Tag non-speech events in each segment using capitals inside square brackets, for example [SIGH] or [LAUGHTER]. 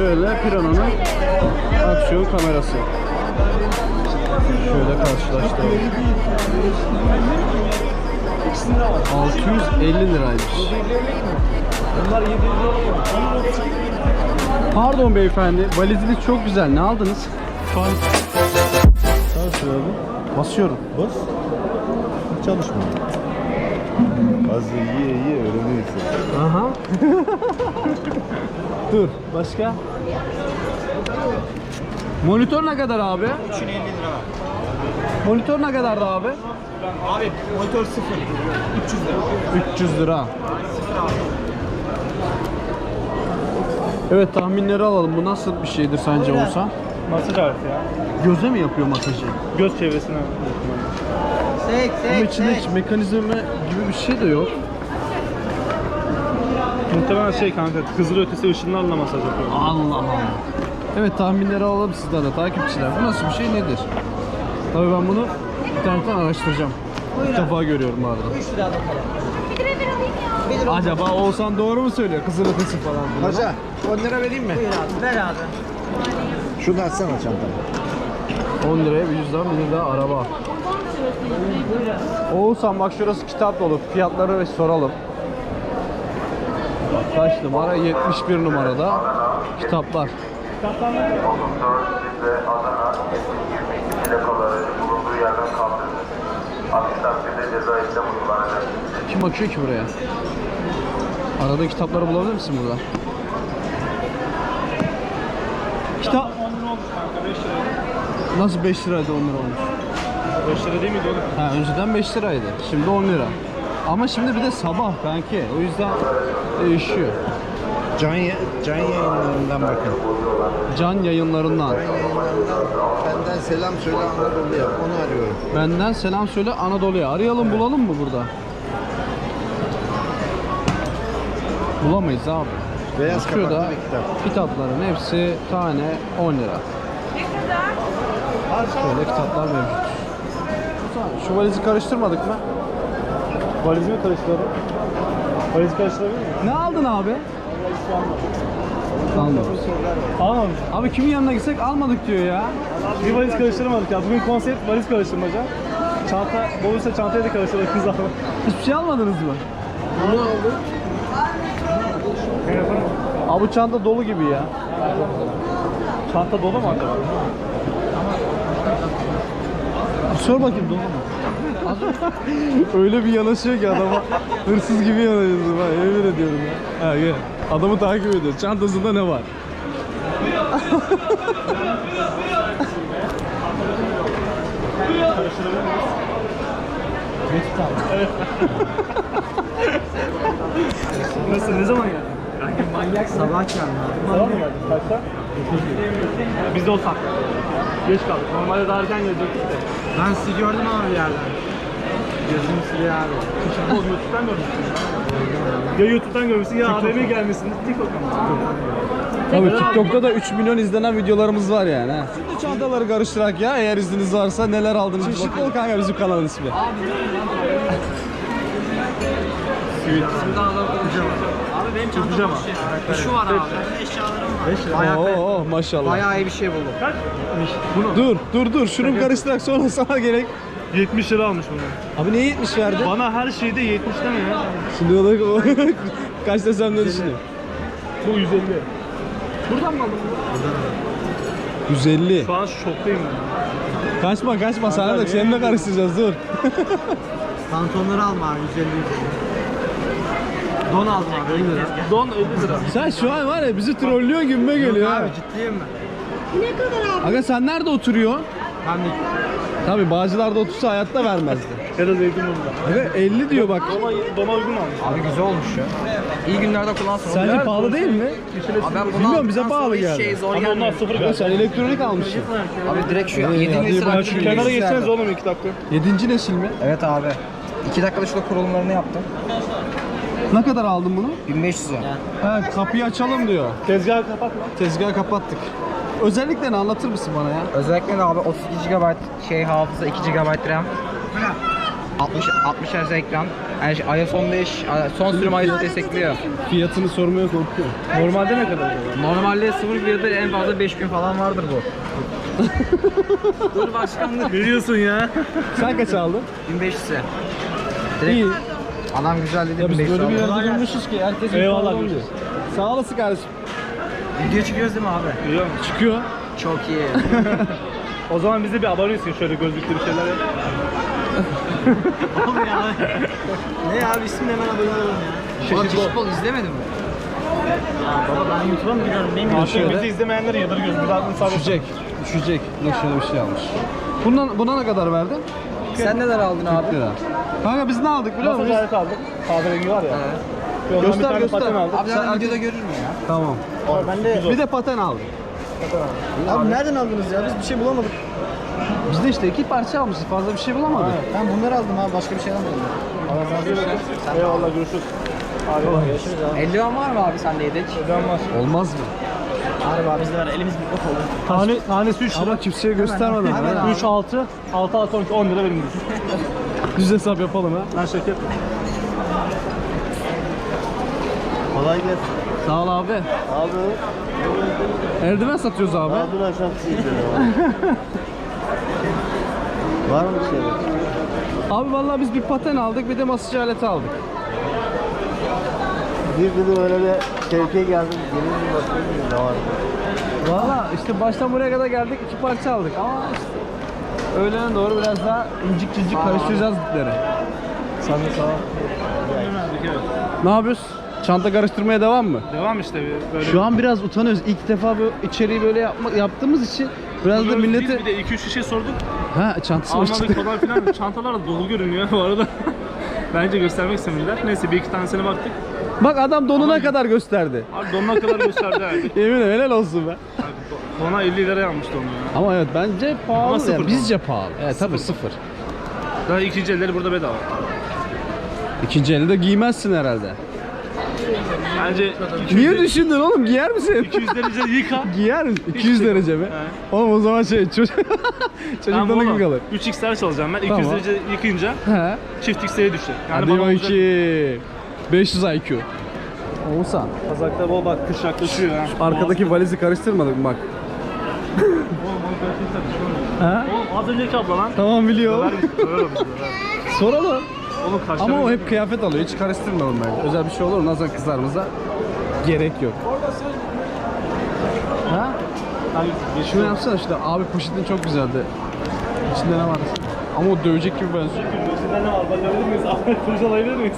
Şöyle Piranha'nın aksiyon kamerası. Şöyle karşılaştıralım. 650 liraymış. Pardon beyefendi, valiziniz çok güzel. Ne aldınız? Abi? Basıyorum. Bas. Çalışmıyor. Az yiye yiye öğreniyorsun. Aha. [LAUGHS] Dur. Başka? Monitör ne kadar abi? 350 lira. Monitör ne kadardı abi? Abi monitör sıfır. 300 lira. 300 lira. Evet tahminleri alalım. Bu nasıl bir şeydir sence olsa? Masaj aleti ya. Göze mi yapıyor masajı? Göz çevresine. Sek Ama içinde hiç mekanizma bir şey de yok. Muhtemelen şey kanka kızıl ötesi ışınlarla masaj yapıyor. Allah Allah. Evet tahminleri alalım sizden de takipçiler. Bu nasıl bir şey nedir? Tabii ben bunu internetten araştıracağım. İlk defa görüyorum bu arada. 3 lira bakalım. Acaba Oğuzhan doğru mu söylüyor? Kızıl ötesi falan. diyor. Paşa 10 lira vereyim mi? Buyur abi ver abi. Şunu açsana çantamı. 10 liraya bir cüzdan bir de araba. Oğuzhan bak şurası kitap dolu. Fiyatları ve soralım. Kaç numara? 71 numarada kitaplar. Size Adana 22 plakaları bulunduğu yerden kaldırılır. Aksi takdirde ceza işlem uygulanacak. Kim bakıyor ki buraya? Arada kitapları bulabilir misin burada? Kitap 10 lira olmuş kanka 5 lira. nasıl 5 liraydı 10 lira olmuş? 5 lira değil miydi oğlum? Ha önceden 5 liraydı. Şimdi 10 lira. Ama şimdi bir de sabah kanki. O yüzden değişiyor. Can, ya- can yayınlarından bakın. Can yayınlarından. Can yayınlarından benden selam söyle Anadolu'ya. Onu arıyorum. Benden selam söyle Anadolu'ya. Arayalım bulalım mı burada? Bulamayız abi. Beyaz Bakıyor da kapaklı bir kitap. kitapların hepsi tane 10 lira. Şöyle kitaplar mevcut. Şu valizi karıştırmadık mı? Valizimi karıştıralım. Valizi karıştırabilir miyim? Ne aldın abi? Almadık. Almamış. Abi kimin yanına gitsek almadık diyor ya. Bir valiz karıştırmadık ya. Bugün konsept valiz karıştırmaca. Çanta, olursa çantayı da karıştırdık kızlarla. Hiçbir şey almadınız mı? Ne yaparım? Abi bu çanta dolu gibi ya. Çanta dolu mu acaba? Sor bakayım dolu mu? [LAUGHS] Öyle bir yanaşıyor ki adama hırsız gibi yanaşıyorsun ben yemin ediyorum ya. Ha gel. Adamı takip ediyor. Çantasında ne var? Nasıl? Ne zaman geldin? Sabah geldi. Sabah mı geldin? Kaçta? Biz de o. Geç kaldık. Normalde daha erken gelecektik de. Ben sizi gördüm abi bir yerden. Gözüm siliyor abi. Oğlum YouTube'dan görmüşsün. Ya YouTube'dan görmüşsün ya AVM'ye gelmişsin. TikTok'tan mı? Tabii TikTok'ta da 3 milyon izlenen videolarımız var yani. ha. Şimdi çantaları karıştırak ya eğer izniniz varsa neler aldınız. Çeşitli ol kanka bizim kanalın ismi. Şimdi alalım pijama. Benim çantamda Pijama. bir şey. Şu var abi. Eşyalarım var. Bayağı, Oo, oo, maşallah. bayağı iyi bir şey buldum. Kaç? Dur dur dur şunu karıştırak sonra [LAUGHS] sana gerek. 70 lira almış bunu. Abi niye 70 verdi? Bana her şeyde 70 deme ya. Şimdi o da [LAUGHS] kaç desem ne düşünüyor? Bu 150. 150. Şu an şoktayım ben. Kaçma kaçma sana da seninle karıştıracağız dur. [LAUGHS] Pantolonları alma abi 150 150. Don aldım abi 50 lira. Don 50 lira. Sen şu an var ya bizi trollüyor gibime geliyor ha. Abi ciddiyim ben. Aga sen nerede oturuyorsun? Ben de Tabii Bağcılar'da otursa hayatta vermezdi. Ya da Zeytinburnu'da. Aga 50 diyor bak. Dona, dona uygun almış. Abi güzel olmuş ya. İyi günlerde kullansın. Sence pahalı değil mi? Abi ben Bilmiyorum, bize pahalı geldi. Şey zor Ama onlar gelmiyor. sıfır Aga galiba. sen elektronik almışsın. Abi direkt şu Ee, 7 hadi nesil şu Kenara geçseniz oğlum 2 dakika. 7. nesil mi? Evet abi. 2 dakikada şurada kurulumlarını yaptım. Ne kadar aldın bunu? 1500 lira. Ha, kapıyı açalım diyor. Tezgahı kapatma. Tezgahı kapattık. Özelliklerini anlatır mısın bana ya? Özellikle de abi 32 GB şey hafıza 2 GB RAM. 60 60 Hz ekran. Yani şey, iOS 15 son sürüm iOS destekliyor. Fiyatını sormaya korkuyorum. Normalde ne kadar? Normalde sıfır fiyatı en fazla 5000 falan vardır bu. Dur başkanlık. Ne diyorsun ya? Sen kaç aldın? 1500'e. Direkt İyi. Adam güzel dedi Ya biz 1500 böyle bir yerde durmuşuz ki herkes Eyvallah. Sağ olasın kardeşim. Video çıkıyoruz değil mi abi? Biliyor musun? Çıkıyor. Çok iyi. [LAUGHS] O zaman bize bir abone olsun şöyle gözlüklü bir şeyler yap. [LAUGHS] Oğlum ya. ne abi ismini hemen abone olalım ya. Ulan Fishball izlemedin mi? Ya baba ben YouTube'a mı gidiyorum bilmiyorum. Artık şöyle. bizi izlemeyenleri yadırgıyoruz. Biz aklını sabit. Düşecek. Düşecek. Dur şöyle bir şey almış. Bundan, buna ne kadar verdin? Sen neler aldın 40 abi? lira. Kanka biz ne aldık biliyor musun? aleti aldık. Kahverengi var ya. Bir ondan Göster, bir tane göster. paten aldık. Abi zaten videoda görür mü ya? Tamam. Ben de... Bir de paten aldık. Abi nereden aldınız ya? Biz bir şey bulamadık. Biz de işte iki parça almışız. Fazla bir şey bulamadık. Ben bunları aldım abi. Başka bir şey almadım. Eyvallah görüşürüz. Abi görüşürüz. Eldiven var mı abi sende yedek? Ödem var. Olmaz mı? Harbi abi bizde var. Elimiz mikrofon oldu. Tane, tanesi 3 lira. Ama kimseye göstermeden. Hemen ha. abi. 3, 6, 6, 6, 12, 10 lira benim. [LAUGHS] Düz hesap yapalım ha. Ben şirket. Kolay gelsin. Sağ ol abi. Abi. Eldiven satıyoruz abi. Daha dün akşam sizden [LAUGHS] Var mı bir şeyler? Abi vallahi biz bir paten aldık bir de masaj aleti aldık. Bir dedim öyle bir şevke geldim. Gelin bir bakayım ne var? Valla işte baştan buraya kadar geldik iki parça aldık ama işte öğlene doğru biraz daha incik cincik karıştıracağız ipleri. Sen de sağ ol. Ne yapıyoruz? Çanta karıştırmaya devam mı? Devam işte böyle. Şu an biraz utanıyoruz. İlk defa bu içeriği böyle yapma, yaptığımız için biraz da Biliyoruz millete... değil, Bir de 2-3 şişe sorduk. Ha çantası mı Almadık çıktı? falan filan. [LAUGHS] Çantalar da dolu görünüyor bu arada. [LAUGHS] Bence göstermek istemediler. Neyse bir iki tanesine baktık. Bak adam donuna kadar gösterdi. Abi donuna kadar gösterdi abi. [LAUGHS] Yemin ederim helal olsun be. Abi, Dona 50 liraya almıştı onu ya. Ama evet bence pahalı. Ama ya, sıfır bizce pahalı. Evet tabii sıfır. Daha ikinci elleri burada bedava. İkinci elde giymezsin herhalde. Bence 200, Niye düşündün oğlum? Giyer misin? 200 derece yıka. [LAUGHS] Giyer misin? 200 derece mi? He. Oğlum o zaman şey çocuk [LAUGHS] çocuk donuk mu kalır? 3x'ler çalacağım ben. 200 Tamam. derece yıkayınca He. çift x'e düşecek. Yani Hadi bana olacak. bakayım. 500 IQ. Oğuzhan. Kazakta bol bak kış yaklaşıyor ha. Arkadaki valizi karıştırmadık mı bak. He? Oğlum az önceki abla lan. Tamam biliyor. Ver misin? Ver misin? Ver. Soralım. Oğlum kaşları... Ama o hep kıyafet alıyor. Hiç karıştırmayalım bence. Özel bir şey olur mu? Nazar kızlarımıza gerek yok. Ha? Şunu yapsana işte. Abi poşetin çok güzeldi. İçinde ne var? Ama o dövecek gibi benziyor. İçinde ne var? Bakabilir miyiz? Ahmet Kuruş alabilir miyiz?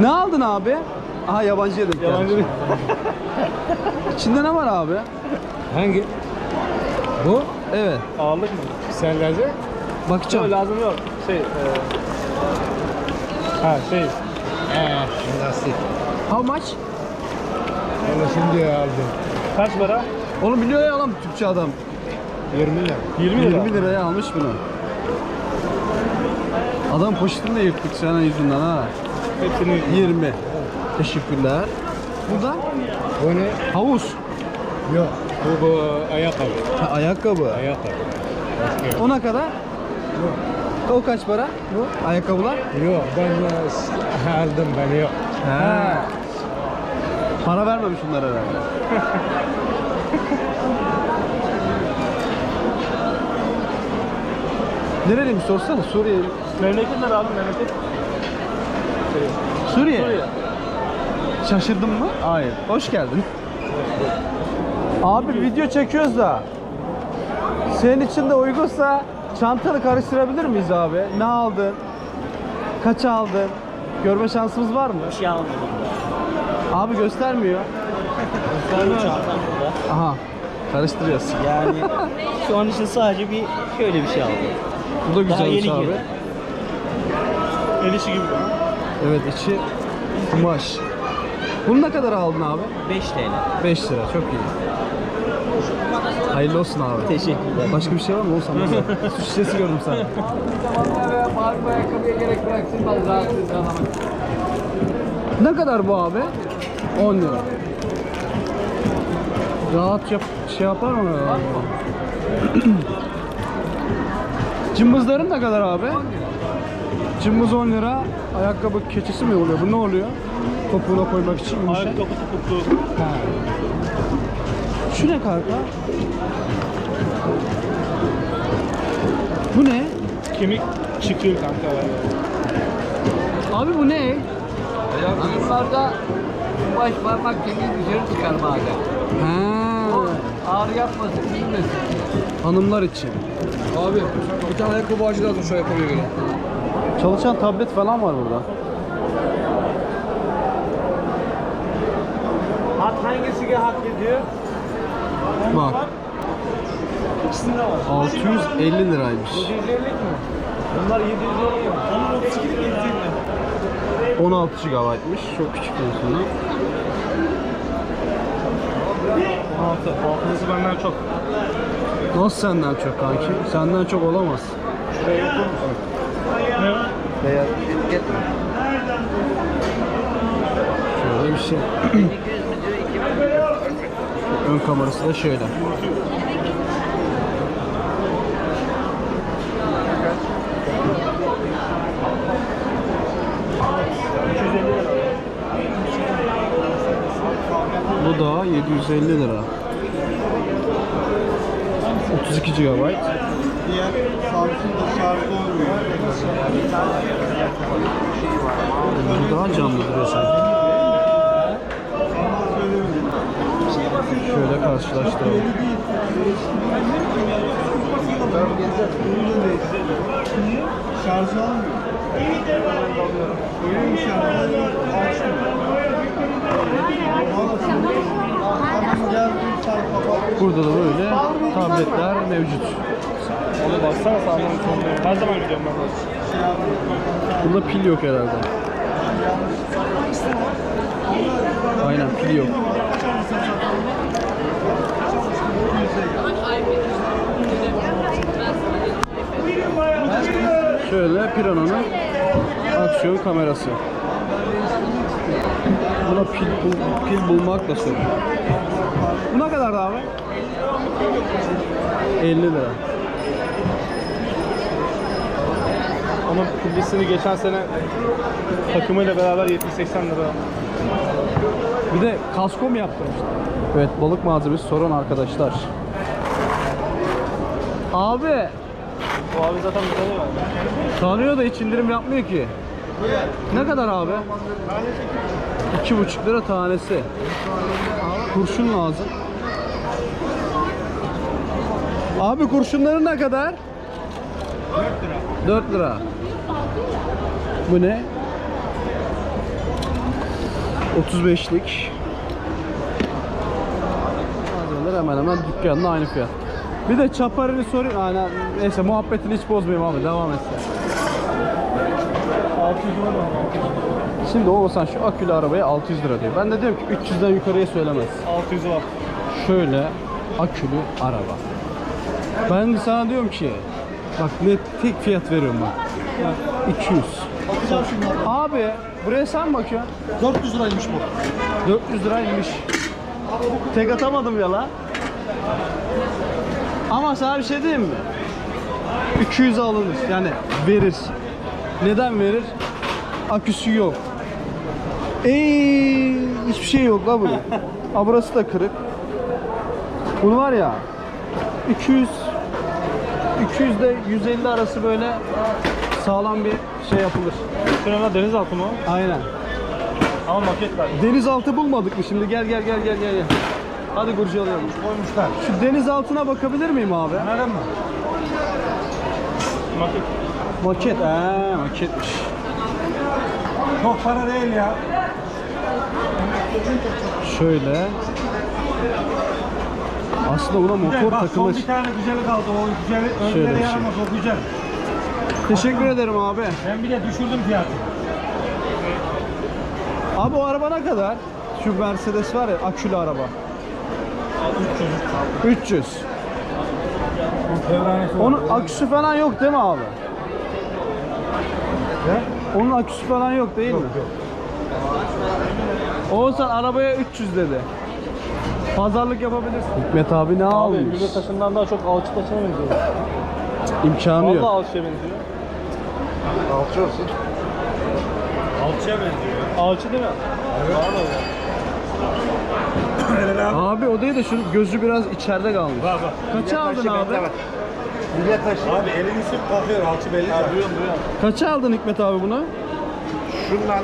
Ne aldın abi? Aha yabancıya denk geldi. Yabancı değil. İçinde ne var abi? Hangi? Bu? Evet. Ağırlık mı? Sen lazım? Yok Bakacağım. lazım yok. Şey... E... Ha şey... How much? şimdi aldım. Kaç para? Oğlum biliyor ya lan Türkçe adam. 20 lira. 20 lira. 20 liraya almış bunu. Adam poşetini de yırttık senin yüzünden ha. Hepsini 20. Teşekkürler. Bu da Bu ne? havuz. Yok. Bu, bu ayakkabı. Ha, ayakkabı. Ayakkabı. Ona kadar? O kaç para? Bu ayakkabılar? Yok ben [LAUGHS] aldım ben yok. He. Para vermemiş bunlar herhalde. [LAUGHS] Nereliyim sorsana Suriye. Memleketler abi memleket. Suriye. Suriye. Şaşırdın mı? Hayır. Hoş geldin. Abi video çekiyoruz da. Senin için de uygunsa çantanı karıştırabilir miyiz abi? Ne aldın? Kaç aldın? Görme şansımız var mı? Bir şey almadım. Abi göstermiyor. Çantam burada. Aha. Karıştırıyoruz. Yani [LAUGHS] şu an için sadece bir şöyle bir şey aldım. Bu da Daha güzelmiş yeni abi. girdi. El işi gibi. Evet içi kumaş. Bunu ne kadar aldın abi? 5 TL. 5 lira çok iyi. Hayırlı olsun abi. Teşekkürler. Başka bir şey var mı? Mesela. [LAUGHS] Su şişesi gördüm sana. Ne kadar bu abi? 10 lira. Rahat yap, şey yapar mı? [CLEARS THROAT] Cımbızların ne kadar abi? Cımbız 10 lira. Ayakkabı keçisi mi oluyor? Bu ne oluyor? Topuğuna koymak için mi bir şey? Ayak dokusu tuttu. Ha. Şu ne kanka? Bu ne? Kemik çıkıyor kanka. Abi bu ne? Hanımlarda baş parmak kemiği dışarı çıkar bazen. Ha. Ağrı yapmasın, bilmesin. Hanımlar için. Abi bir tane ayakkabı ağacı lazım şu ayakkabıya göre. Çalışan tablet falan var burada. Hat hangisine hak ediyor? Bak. İkisinde var. 650 liraymış. 750 mi? Bunlar 750 mi? Onun 32'lik 750. 16 GB'mış. Çok küçük versiyonu. 16. Altılısı benden çok. Nasıl senden çok kanki? Senden çok olamaz. Ne var? Beyaz etiket mi? Şöyle bir şey. Ön kamerası da şöyle. Bu da 750 lira. 32 GB. Diğer Samsung'da şarjı olmuyor. Bu daha canlı duruyor sanki. Şöyle karşılaştıralım. Şarjı olmuyor. Öyleymiş yani. Burada da böyle tabletler mevcut. Ona baksana sağdan sonunda. Her zaman gidiyorum ben. Bunda pil yok herhalde. Aynen pil yok. Şöyle Pirano'nun aksiyon kamerası. Buna pil, bul- pil bulmak da sorun. Bu ne kadar abi? 50 lira. Onun pillisini geçen sene takımıyla beraber 70-80 lira. Bir de kasko mu yaptırmışlar? Evet balık malzemesi soran arkadaşlar. Abi O abi zaten bir tane var. tanıyor da hiç indirim yapmıyor ki. Ne kadar abi? İki buçuk lira tanesi. Kurşun lazım. Abi kurşunların ne kadar? 4 lira. 4 lira. Bu ne? 35'lik. Malzemeler hemen hemen dükkanla aynı fiyat. Bir de çaparını sorayım. Aynen. Neyse muhabbetini hiç bozmayayım abi. Devam et sen. 600 lira mı? Şimdi Oğuzhan şu akülü arabaya 600 lira diyor. Ben de diyorum ki 300'den yukarıya söylemez. 600 var. Şöyle akülü araba. Ben sana diyorum ki bak net tek fiyat veriyorum bak. 200. Abi buraya sen bakıyorsun. 400 liraymış bu. 400 liraymış. Tek atamadım ya la. Ama sana bir şey diyeyim mi? 200 alınır. Yani verir. Neden verir? Aküsü yok. Eee hiçbir şey yok la bunun. [LAUGHS] Aa, burası da kırık. Bunu var ya 200 200 ile 150 arası böyle sağlam bir şey yapılır. Şurada denizaltı mı? Aynen. Ama maket var. Denizaltı bulmadık mı şimdi? Gel gel gel gel gel. gel. Hadi kurcalayalım. Koymuşlar. Şu denizaltına bakabilir miyim abi? Nereden mi? Maket. Maket. Ee, maketmiş. Çok para değil ya. Şöyle. Aslında buna motor Bak son takılır. bir tane güzeli kaldı. O güzeli Şöyle bir önleri şey. yaramaz. O güzel. Teşekkür ederim abi. Ben bir de düşürdüm fiyatı. Abi o araba ne kadar? Şu Mercedes var ya akülü araba. 300. Devranesi var. Onun aküsü falan yok değil mi abi? Onun aküsü falan yok değil mi? Oğuzhan arabaya 300 dedi. Pazarlık yapabilirsin. Hikmet abi ne Abi almış? Güle taşından daha çok alçı taşına benziyor. İmkanı yok. Vallahi alçıya benziyor. Alçı olsun. Alçıya benziyor. Alçı değil mi? Abi o değil de şu gözü biraz içeride kalmış. Bak bak. Kaça aldın abi? Millet taşı. Abi elini sürüp kalkıyor alçı belli. Ha, duyuyorum duyuyorum. Kaça aldın Hikmet abi bunu? Şundan,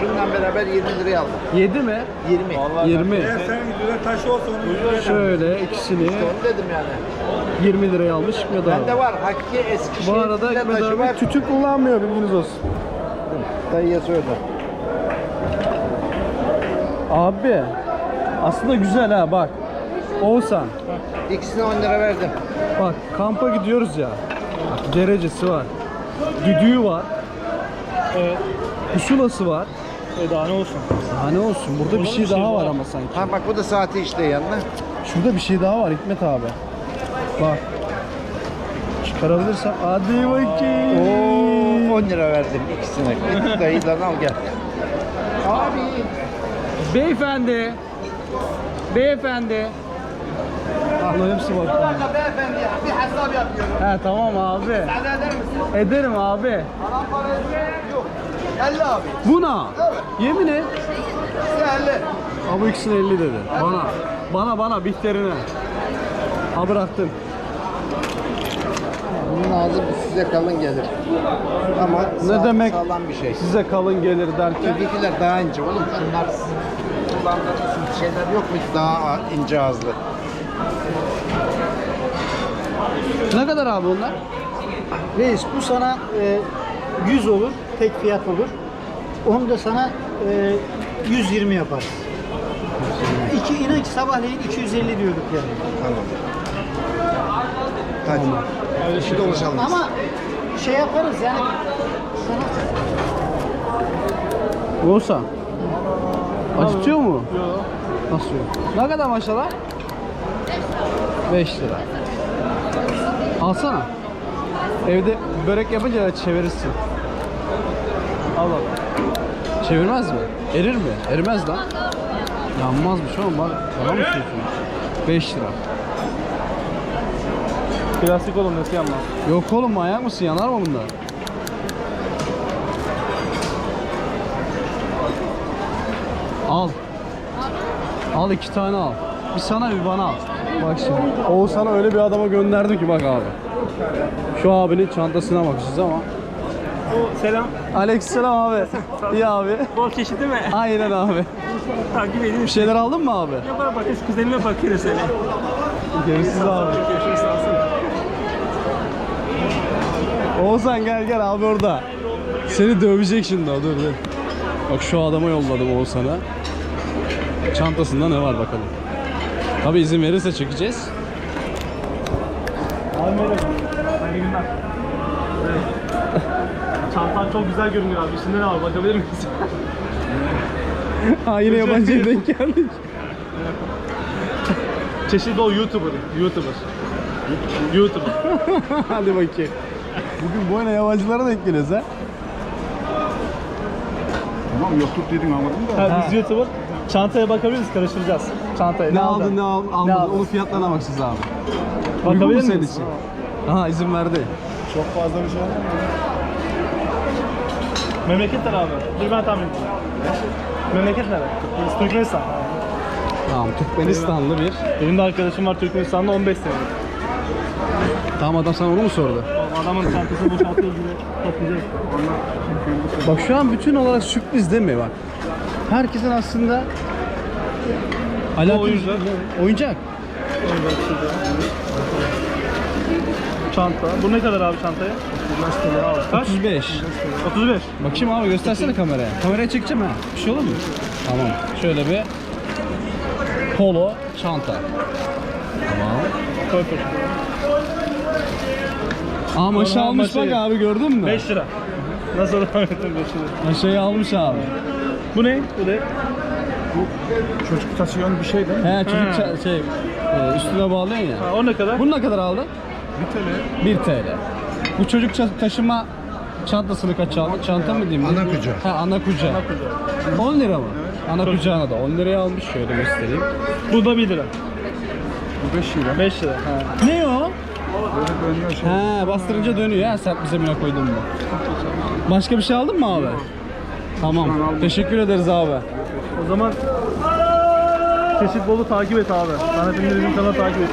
şundan beraber 20 liraya aldım. 7 mi? 20. Vallahi 20. Eğer senin yüzüne taşı olsa onu yüzüne Şöyle ikisini Onu dedim yani. 20 liraya almış Hikmet abi. Bende var. Hakki Eskişehir Bu arada millet Hikmet taşı abi var. tütü kullanmıyor bilginiz olsun. Dayıya söyle. Abi aslında güzel ha bak. Oğuzhan İkisine 10 lira verdim. bak kampa gidiyoruz ya. Bak, derecesi var. Düdüğü var. Evet. Pusulası var. E daha ne olsun? Ha ne olsun burada bir Burada şey bir şey daha var var. ama sanki. Ha bak bu da saati işte yanına. Şurada bir şey daha var Hikmet abi. Bak. Çıkarabilirsem. Hadi bakayım. Oo, 10 lira verdim ikisine. Git dayıdan al gel. Abi. Beyefendi. Beyefendi. Bunların hepsi bak. Beyefendi bir hesap yapıyorum. He tamam abi. Müsaade eder misin? Ederim abi. Bana para yok. 50 abi. Buna. Yemin et. Size 50. Abi ikisine 50 dedi. Bana. Bana bana Bihter'ine. Ha bıraktım. Bunun ağzı size kalın gelir. Ama Ne sağ- demek? sağlam bir şey. Size kalın gelir derken. Ötekiler daha ince oğlum. Şunlar sizin kullandığınız şeyler yok mu daha ince ağızlı? Ne kadar abi onlar? Reis bu sana e, 100 olur, tek fiyat olur. Onu da sana e, 120 yaparız. İki, inan ki sabahleyin 250 diyorduk yani. Tamam. Hadi. Hadi. Şimdi oluşalım. Ama şey yaparız yani sana Olsa. Acıtıyor mu? Yok. Nasıl yok? Ne kadar maşallah? 5 lira. Alsana. Evde börek yapınca da çevirirsin. Al al. Çevirmez mi? Erir mi? Erimez lan. Yanmazmış oğlum bak. Bana mı söylüyorsun? 5 lira. Plastik oğlum nasıl yanmaz? Yok oğlum manyak mısın? Yanar mı bunlar? Al. Al iki tane al. Bir sana bir bana al. Bak şimdi. Oğuz sana öyle bir adama gönderdim ki bak abi. Şu abinin çantasına bakacağız ama. Selam. Aleykümselam abi. İyi abi. Bol çeşit değil mi? Aynen abi. Takip edin. Bir şeyler aldın mı abi? Yapar bak biz kuzenime bakıyoruz seni. Görüşürüz abi. Görüşürüz. Oğuzhan gel gel abi orada. Seni dövecek şimdi o dur dur. Bak şu adama yolladım Oğuzhan'a. Çantasında ne var bakalım. Tabi izin verirse çekeceğiz. Abi merhaba. Günler. Çantan çok güzel görünüyor abi. İçinde ne var bakabilir miyiz? [LAUGHS] ha yine yabancıya denk geldik. [LAUGHS] Çeşitli o YouTuber. YouTuber. [LAUGHS] YouTuber. Hadi bakayım. Bugün boyuna yabancılara denk geliyoruz ha. Tamam yokluk dedim anladın da. Ha, biz YouTuber. Çantaya bakabilir miyiz? Karıştıracağız. Çantaya. Ne aldın ne al, almadın Ne aldın? onun fiyatlarına bakacağız abi. Bakabilir mu senin miyiz? için? Aha izin verdi. Çok fazla bir şey mu? Memleket nere abi? Dur ben tahmin edeyim. Memleket nere? Türkmenistan. Tamam Türkmenistanlı bir. Benim de arkadaşım var Türkmenistan'da 15 senedir. Tamam adam sana onu mu sordu? Adamın çantasını boşaltıyor gibi toplayacağız. Bak şu an bütün olarak sürpriz değil mi bak? Herkesin aslında alakalı oyuncak. Oyuncak. Çanta. Bu ne kadar abi çantaya? Kaç? 35. 35. Bakayım abi göstersene kameraya. Kameraya çekeceğim ha. Bir şey olur mu? Tamam. Şöyle bir polo çanta. Tamam. Koy poşete. Aa maşa Tamam, almış bak maşayı. abi gördün mü? 5 lira. Nasıl rahmetim 5 lira. Maşayı almış abi. Bu ne? Bu ne? Çocuk taşıyan bir şey değil mi? He çocuk Ha. ça- şey e, üstüne bağlıyorsun ya. Ha, o ne kadar? Bunu ne kadar aldın? 1 TL. 1 TL. Bu çocuk ça- taşıma çantasını kaç aldın? Çanta mı diyeyim? Ana kucağı. Ha ana kucağı. 10 lira mı? Ana kucağına da 10 liraya almış. Şöyle göstereyim. Bu da 1 lira. Bu 5 lira. 5 lira. Ha. Ne o? Böyle dönüyor şey. He bastırınca dönüyor ha sert bir zemine koydun mu? Başka bir şey aldın mı abi? Tamam. Teşekkür ederiz abi. O zaman çeşit bolu takip et abi. Sana şimdi bizim kanalı takip et.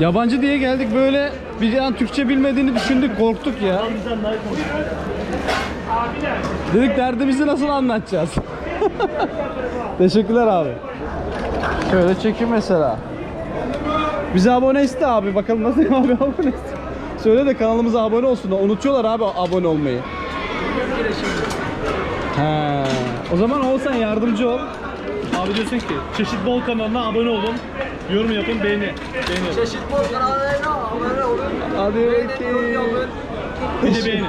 Yabancı diye geldik böyle bir an Türkçe bilmediğini düşündük korktuk ya. Dedik derdimizi nasıl anlatacağız? [LAUGHS] Teşekkürler abi. Şöyle çekim mesela. Bize abone iste abi bakalım nasıl [LAUGHS] abi abone iste. Söyle de kanalımıza abone olsun. Unutuyorlar abi abone olmayı. He. O zaman olsan yardımcı ol. Abi diyorsun ki çeşit bol kanalına abone olun. Yorum yapın, beğeni. Beğeni yapın. Çeşit bol kanallarına abone olun. Hadi Beğenin, yorum yapın. Bir de beğeni.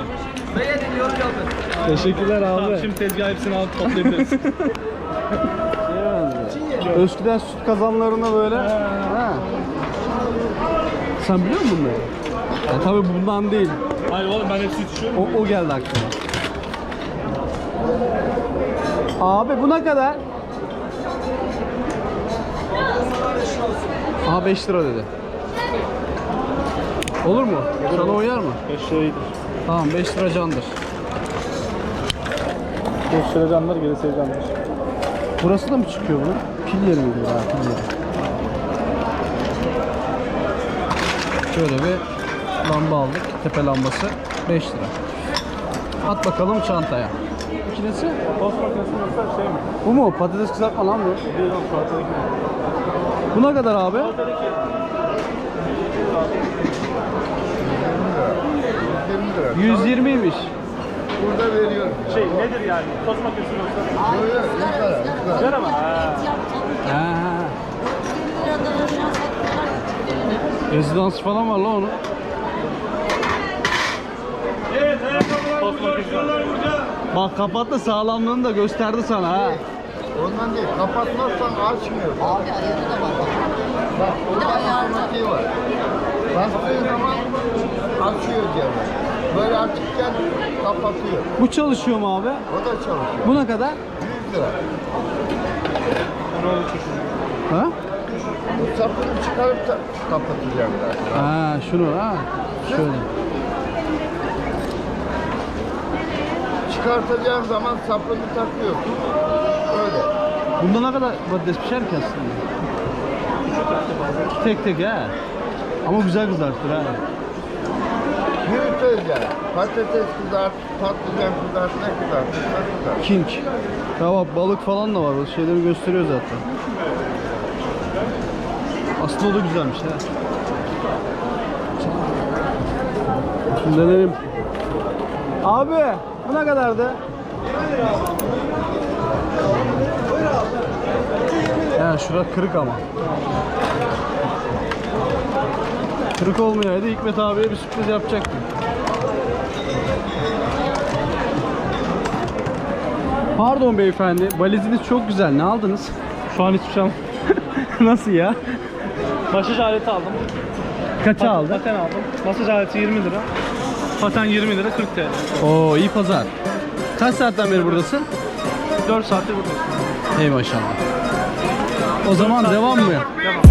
Beğenin, yorum yapın. Teşekkürler abi. Tamam şimdi tezgah hepsini alıp toplayabiliriz. [LAUGHS] Eskiden süt kazanlarına böyle. Ha. Sen biliyor musun bunları? Ya tabii bundan değil. Hayır oğlum ben hepsi içiyorum. O, o geldi aklıma. Abi bu ne kadar? Aha 5 lira dedi. Olur mu? Sana uyar mı? 5 liraydı. Tamam 5 lira candır. 5 lira canlar gerisi canlar. Burası da mı çıkıyor bunun? Pil yeri miydi? Ha, pil yeri. Şöyle bir lamba aldık. Tepe lambası 5 lira. At bakalım çantaya. İkincisi Tost makinesi yoksa şey mi? bu mu? Patates kızartma lan bu. Değil oğlum saatlik mi? Bu ne kadar abi? 120'ymiş. Burada veriyorum. Şey nedir yani? Tost makinesi yoksa? Izgara, ızgara. Güzel ama. Ha. Ha. Rezidans falan var lan onun. Makinesi. Bak kapattı sağlamlığını da gösterdi sana ha. Ondan değil. Kapatmazsan açmıyor. Abi ayarı da var. Bak burada ayarı var. Bastığın zaman açıyor cevher. Böyle açıkken kapatıyor. Bu çalışıyor mu abi? O da çalışıyor. Bu ne kadar? 100 lira. Ha? Bu sapını çıkarıp da kapatacağım zaten. Ha şunu ha. Şöyle. Çıkartacağın zaman sapını takıyorsun. Öyle. Bunda ne kadar patates pişer ki aslında? Tek tek ha. Ama güzel kızartır ha. Büyüteceğim. Patates kızart, patlıcan kızart, ne kızart. King. Ya bak balık falan da var. O şeyleri gösteriyor zaten. Aslında o da güzelmiş ha. Şimdi denelim. Abi bu ne kadardı? Ya şura kırık ama. Kırık olmayaydı Hikmet abiye bir sürpriz yapacaktım. Pardon beyefendi, valiziniz çok güzel. Ne aldınız? Şu an hiçbir şey. [LAUGHS] Nasıl ya? Masaj aleti aldım. Kaça Pat- aldın? Paten aldım. Masaj aleti 20 lira. Paten 20 lira 40 TL. Oo iyi pazar. Kaç saatten beri buradasın? 4 saatte buradayım. Ey maşallah. O zaman devam mı? Devam.